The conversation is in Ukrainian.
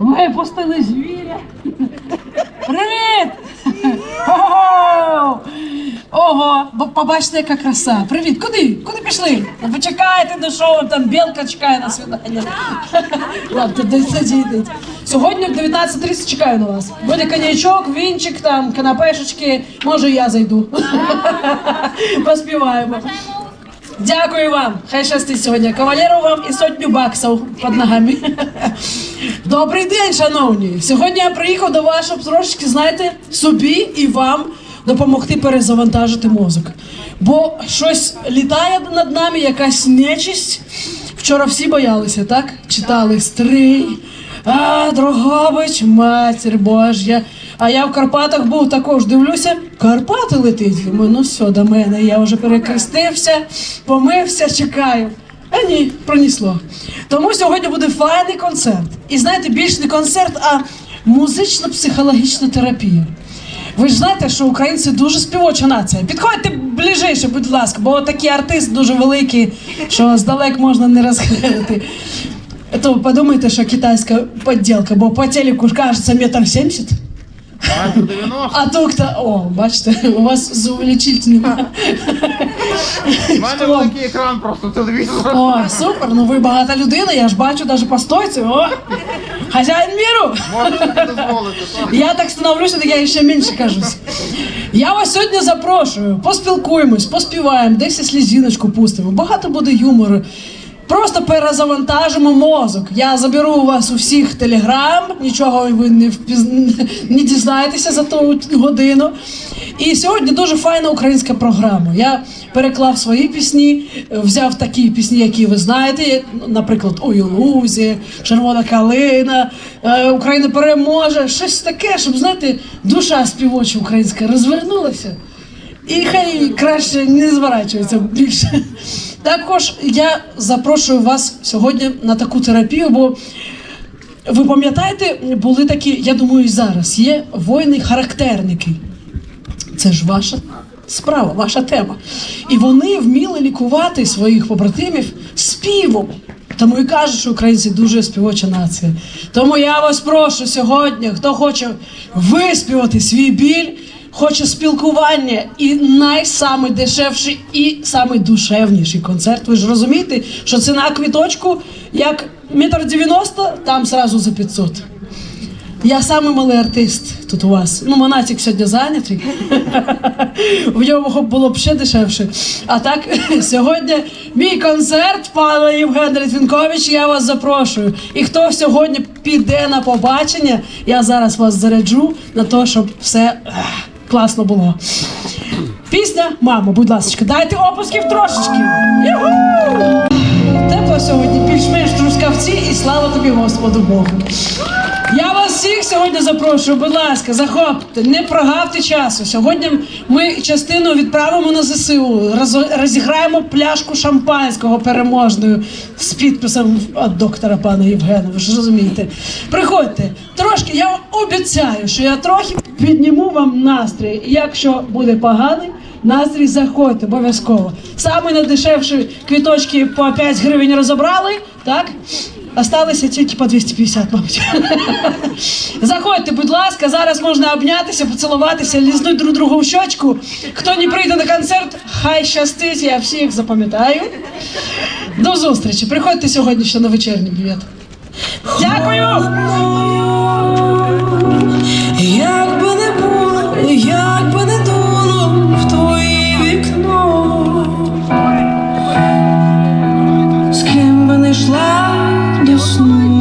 Ви пустили звіря. Привіт! Ого! Ого, побачите, яка краса. Привіт, куди? Куди пішли? Ну, почекайте до шоу, там білка чекає на свидання. Ладно, десь сидіть. Сьогодні в 19.30 чекаю на вас. Буде коньячок, вінчик, там, канапешечки. Може, я зайду. Поспіваємо. Дякую вам. Хай щастить сьогодні. Кавалеру вам і сотню баксів під ногами. Добрий день, шановні. Сьогодні я приїхав до вас, щоб трошечки, знаєте, собі і вам допомогти перезавантажити мозок. Бо щось літає над нами, якась нечисть. Вчора всі боялися, так? Читали стрий. А, Дрогобич, матір Божя. А я в Карпатах був також дивлюся, Карпати летить. Думаю, ну все, до мене. Я вже перекрестився, помився, чекаю. А ні, пронесло. Тому сьогодні буде файний концерт. І знаєте, більш не концерт, а музично-психологічна терапія. Ви ж знаєте, що українці дуже співоча нація. Підходьте ближче, будь ласка, бо такий артист дуже великий, що здалек можна не розглядати. То подумайте, що китайська подділка, бо по телеку ж кажеться метр сімдесят. Метр 90. А тут, о, бачите, у вас з увеличительним. У мене великий екран просто телевізор. О, супер, ну ви багата людина, я ж бачу навіть по стойці. О, хазяїн міру. Можна собі дозволити. так. Я так становлюся, так я ще менше кажусь. Я вас сьогодні запрошую, поспілкуємось, поспіваємо, десь і слізіночку пустимо. Багато буде юмору. Просто перезавантажимо мозок. Я заберу у вас у всіх телеграм, нічого ви не впіз... не дізнаєтеся за ту годину. І сьогодні дуже файна українська програма. Я переклав свої пісні, взяв такі пісні, які ви знаєте, наприклад, «Ой, у лузі, Червона калина, е, Україна переможе. Щось таке, щоб знаєте, душа співоча українська розвернулася. І хай краще не зворачується більше. Також я запрошую вас сьогодні на таку терапію, бо ви пам'ятаєте, були такі, я думаю, і зараз є воїни-характерники. Це ж ваша справа, ваша тема. І вони вміли лікувати своїх побратимів співом. Тому і кажуть, що українці дуже співоча нація. Тому я вас прошу сьогодні, хто хоче виспівати свій біль, хоче спілкування і найсамий дешевший і самий душевніший концерт. Ви ж розумієте, що ціна квіточку як метр дев'яносто, там сразу за 500. Я самий малий артист тут у вас. Ну, Монатік сьогодні зайнятий. В ньому було б ще дешевше. А так, сьогодні мій концерт, пане Євген Літвінкович, я вас запрошую. І хто сьогодні піде на побачення, я зараз вас заряджу на те, щоб все класно було. Пісня, мамо, будь ласка, дайте опусків трошечки. Юху! Тепло сьогодні, більш-менш трускавці, і слава тобі, Господу Богу. Сьогодні запрошую, будь ласка, заходьте, не прогавте часу. Сьогодні ми частину відправимо на ЗСУ, розіграємо пляшку шампанського переможною з підписом від доктора пана Євгена. Ви ж розумієте. Приходьте, трошки, я обіцяю, що я трохи підніму вам настрій. Якщо буде поганий, настрій заходьте обов'язково. Саме найдешевші квіточки по 5 гривень розібрали, так? Осталися тільки по 250, мабуть. Заходьте, будь ласка, зараз можна обнятися, поцілуватися, лізнути друг другу в щочку. Хто не прийде на концерт, хай щастить, я всіх запам'ятаю. До зустрічі. Приходьте сьогодні ще на вечірній бюджет. Дякую! Як би не було, як би не дуло в твоє вікно, з ким би не йшла. Krishna.